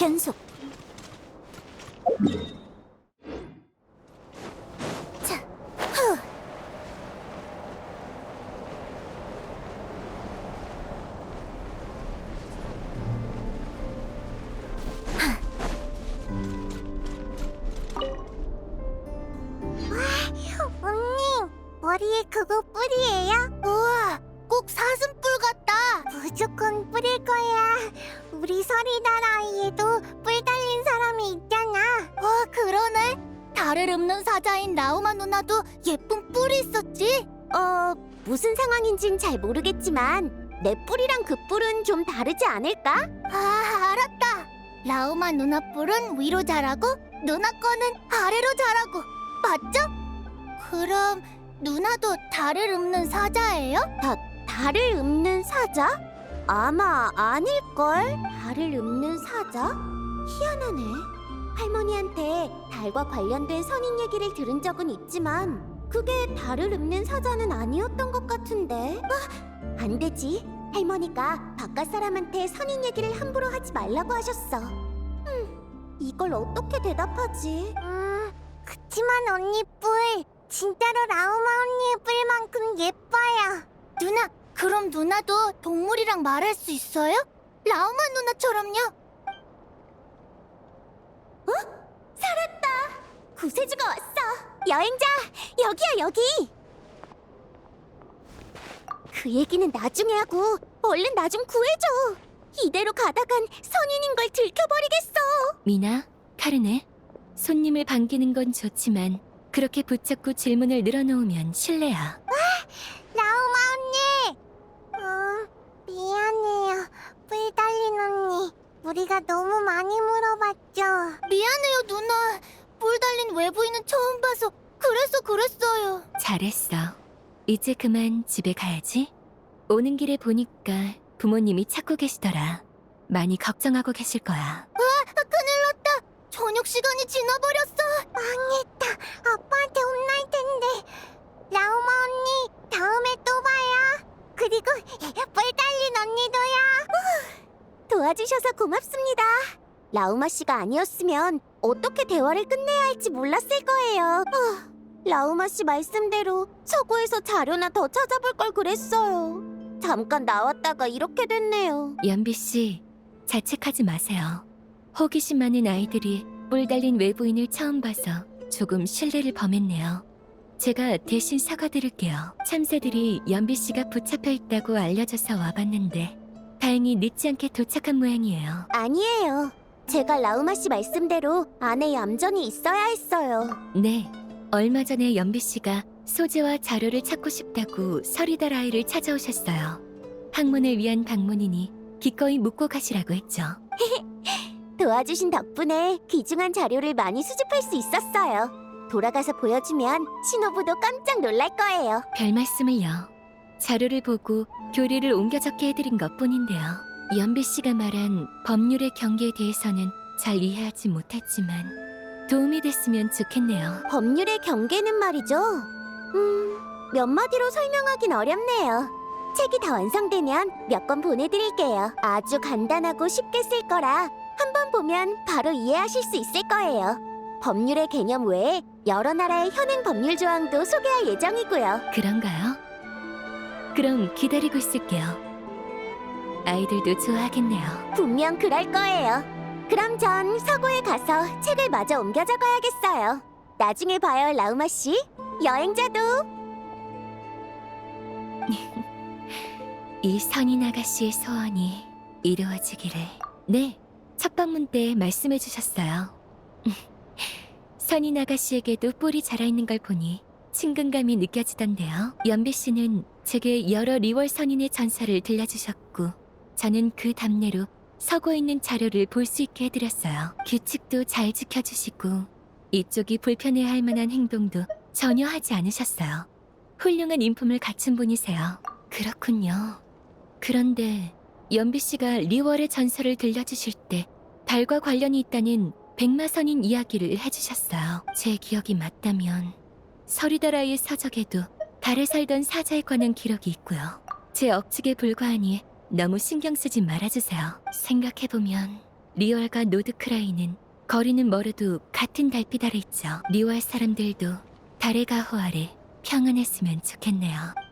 연속. 자, 후. 언니, 머리에 그거 뿔이에요? 우와, 꼭 사슴뿔 같다. 무조건 뿔일 거야. 우리 서리달 아이에도 뿔 달린 사람이 있잖아. 와, 그러네. 달을 읊는 사자인 라우마 누나도 예쁜 뿔이 있었지? 어, 무슨 상황인진 잘 모르겠지만 내 뿔이랑 그 뿔은 좀 다르지 않을까? 아, 알았다. 라우마 누나 뿔은 위로 자라고 누나 거는 아래로 자라고. 맞죠? 그럼 누나도 달을 읊는 사자예요? 달을 읊는 사자? 아마 아닐걸? 달을 읊는 사자? 희한하네. 할머니한테 달과 관련된 선인 얘기를 들은 적은 있지만 그게 달을 읊는 사자는 아니었던 것 같은데. 아, 안 되지. 할머니가 바깥 사람한테 선인 얘기를 함부로 하지 말라고 하셨어. 음, 이걸 어떻게 대답하지? 음, 그치만 언니 뿔 진짜로 라우마 언니의 뿔만큼 예뻐요. 누나, 그럼 누나도 동물이랑 말할 수 있어요? 라우마 누나처럼요? 구세주가 왔어. 여행자, 여기야 여기. 그 얘기는 나중에 하고 얼른 나 좀 구해줘. 이대로 가다간 선인인 걸 들켜버리겠어. 미나, 카르네, 손님을 반기는 건 좋지만 그렇게 붙잡고 질문을 늘어놓으면 실례야. 라우마 언니! 어, 미안해요. 뿔 달린 언니. 우리가 너무 많이 물어봤죠. 미안해요, 누나. 뿔 달린 외부인은 처음 봐서 그래서 그랬어요. 잘했어. 이제 그만 집에 가야지. 오는 길에 보니까 부모님이 찾고 계시더라. 많이 걱정하고 계실 거야. 큰일 났다. 저녁 시간이 지나버렸어. 망했다. 아빠한테 혼날 텐데. 라우마 언니, 다음에 또 봐요. 그리고 뿔 달린 언니도요. 도와주셔서 고맙습니다. 라우마 씨가 아니었으면 어떻게 대화를 끝내야 할지 몰랐을 거예요. 아, 라우마 씨 말씀대로 서구에서 자료나 더 찾아볼 걸 그랬어요. 잠깐 나왔다가 이렇게 됐네요. 연비 씨, 자책하지 마세요. 호기심 많은 아이들이 뿔 달린 외부인을 처음 봐서 조금 신뢰를 범했네요. 제가 대신 사과드릴게요. 참새들이 연비 씨가 붙잡혀 있다고 알려져서 와봤는데 다행히 늦지 않게 도착한 모양이에요. 아니에요. 제가 라우마 씨 말씀대로 안에 얌전히 있어야 했어요. 네, 얼마 전에 연비 씨가 소재와 자료를 찾고 싶다고 서리달 아이를 찾아오셨어요. 학문을 위한 방문이니 기꺼이 묵고 가시라고 했죠. 도와주신 덕분에 귀중한 자료를 많이 수집할 수 있었어요. 돌아가서 보여주면 신호부도 깜짝 놀랄 거예요. 별 말씀을요. 자료를 보고 교리를 옮겨 적게 해드린 것 뿐인데요. 연비 씨가 말한 법률의 경계에 대해서는 잘 이해하지 못했지만 도움이 됐으면 좋겠네요. 법률의 경계는 말이죠. 음, 몇 마디로 설명하긴 어렵네요. 책이 다 완성되면 몇 권 보내드릴게요. 아주 간단하고 쉽게 쓸 거라 한 번 보면 바로 이해하실 수 있을 거예요. 법률의 개념 외에 여러 나라의 현행 법률 조항도 소개할 예정이고요. 그런가요? 그럼 기다리고 있을게요. 아이들도 좋아하겠네요. 분명 그럴 거예요. 그럼 전 서고에 가서 책을 마저 옮겨 적어야겠어요. 나중에 봐요, 라우마 씨. 여행자도. 이 선인 아가씨의 소원이 이루어지기를. 네, 첫 방문 때 말씀해 주셨어요. 선인 아가씨에게도 뿔이 자라 있는 걸 보니 친근감이 느껴지던데요. 연비 씨는 제게 여러 리월 선인의 전설을 들려주셨고 저는 그 답례로 서고 있는 자료를 볼 수 있게 해드렸어요. 규칙도 잘 지켜주시고 이쪽이 불편해할 만한 행동도 전혀 하지 않으셨어요. 훌륭한 인품을 갖춘 분이세요. 그렇군요. 그런데 연비 씨가 리월의 전설을 들려주실 때 달과 관련이 있다는 백마선인 이야기를 해주셨어요. 제 기억이 맞다면 서리다라의 서적에도 달에 살던 사자에 관한 기록이 있고요. 제 억측에 불과하니 너무 신경 쓰지 말아주세요. 생각해보면 리월과 노드크라이는 거리는 멀어도 같은 달빛 아래 있죠. 리월 사람들도 달의 가호 아래 평안했으면 좋겠네요.